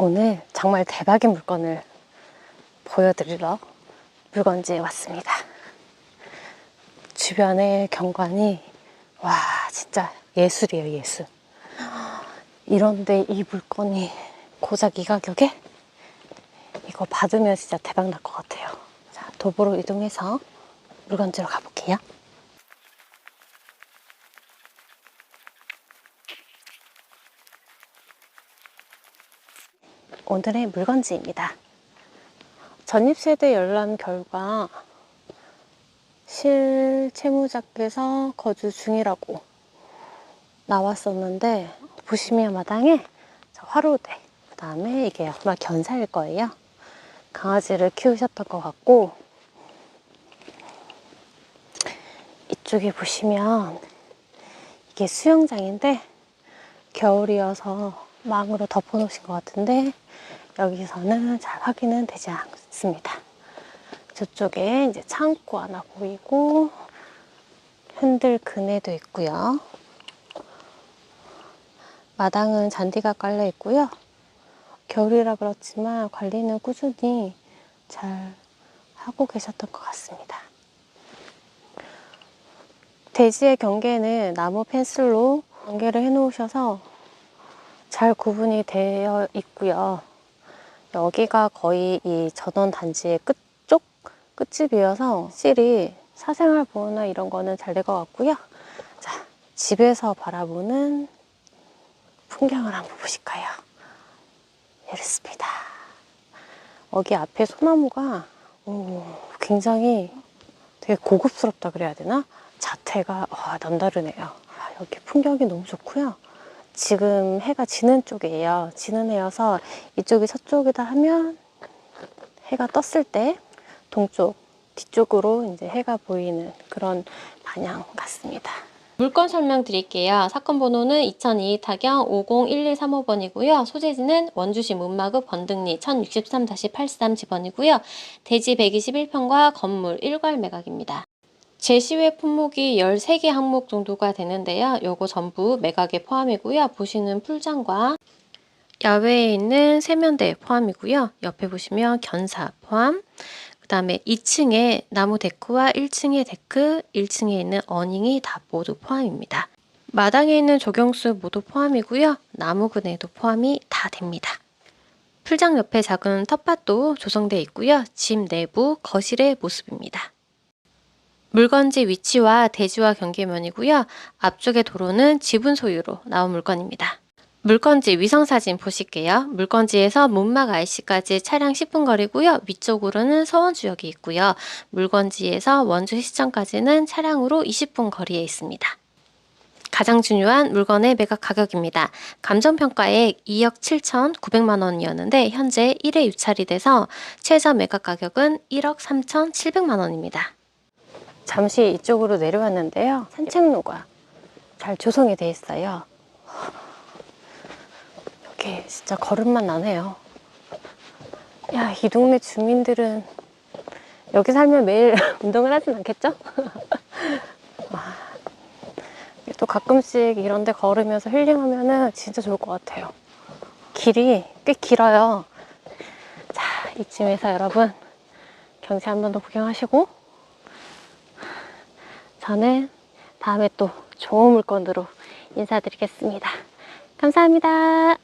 오늘 정말 대박의 물건을 보여드리러 물건지에 왔습니다. 주변의 경관이 와 진짜 예술이에요 예술. 이런데 이 물건이 고작 이 가격에 이거 받으면 진짜 대박 날 것 같아요. 자 도보로 이동해서 물건지로 가볼게요. 오늘의 물건지입니다. 전입세대 열람 결과 실채무자께서 거주 중이라고 나왔었는데 보시면 마당에 저 화로대 그 다음에 이게 아마 견사일 거예요. 강아지를 키우셨던 것 같고 이쪽에 보시면 이게 수영장인데 겨울이어서 망으로 덮어놓으신 것 같은데 여기서는 잘 확인은 되지 않습니다. 저쪽에 이제 창고 하나 보이고 핸들 그네도 있고요. 마당은 잔디가 깔려 있고요. 겨울이라 그렇지만 관리는 꾸준히 잘 하고 계셨던 것 같습니다. 대지의 경계는 나무 펜슬로 경계를 해 놓으셔서 잘 구분이 되어 있고요. 여기가 거의 이 전원 단지의 끝쪽 끝집이어서 실이 사생활 보호나 이런 거는 잘 될 것 같고요. 자, 집에서 바라보는 풍경을 한번 보실까요? 이렇습니다. 여기 앞에 소나무가 오, 굉장히 되게 고급스럽다 그래야 되나? 자태가 와, 남다르네요. 아, 여기 풍경이 너무 좋고요. 지금 해가 지는 쪽이에요. 지는 해여서 이쪽이 서쪽이다 하면 해가 떴을 때 동쪽 뒤쪽으로 이제 해가 보이는 그런 방향 같습니다. 물건 설명 드릴게요. 사건 번호는 2002 타경 501135번이고요. 소재지는 원주시 문마구 번등리 1063-83 지번이고요. 대지 121평과 건물 1괄 매각입니다. 제시외 품목이 13개 항목 정도가 되는데요. 요거 전부 매각에 포함이고요. 보시는 풀장과 야외에 있는 세면대 포함이고요. 옆에 보시면 견사 포함, 그 다음에 2층에 나무 데크와 1층의 데크, 1층에 있는 어닝이 다 모두 포함입니다. 마당에 있는 조경수 모두 포함이고요. 나무 그네도 포함이 다 됩니다. 풀장 옆에 작은 텃밭도 조성되어 있고요. 집 내부 거실의 모습입니다. 물건지 위치와 대지와 경계면이고요. 앞쪽의 도로는 지분 소유로 나온 물건입니다. 물건지 위성사진 보실게요. 물건지에서 문막 IC까지 차량 10분 거리고요. 위쪽으로는 서원주역이 있고요. 물건지에서 원주 시청까지는 차량으로 20분 거리에 있습니다. 가장 중요한 물건의 매각 가격입니다. 감정평가액 2억 7천9백만 원이었는데 현재 1회 유찰이 돼서 최저 매각 가격은 1억 3천 7백만 원입니다. 잠시 이쪽으로 내려왔는데요. 산책로가 잘 조성이 돼 있어요. 여기 진짜 걸음만 나네요. 야, 이 동네 주민들은 여기 살면 매일 운동을 하진 않겠죠? 와, 또 가끔씩 이런 데 걸으면서 힐링하면 진짜 좋을 것 같아요. 길이 꽤 길어요. 자, 이쯤에서 여러분 경치 한 번 더 구경하시고 저는 다음에 또 좋은 물건으로 인사드리겠습니다. 감사합니다.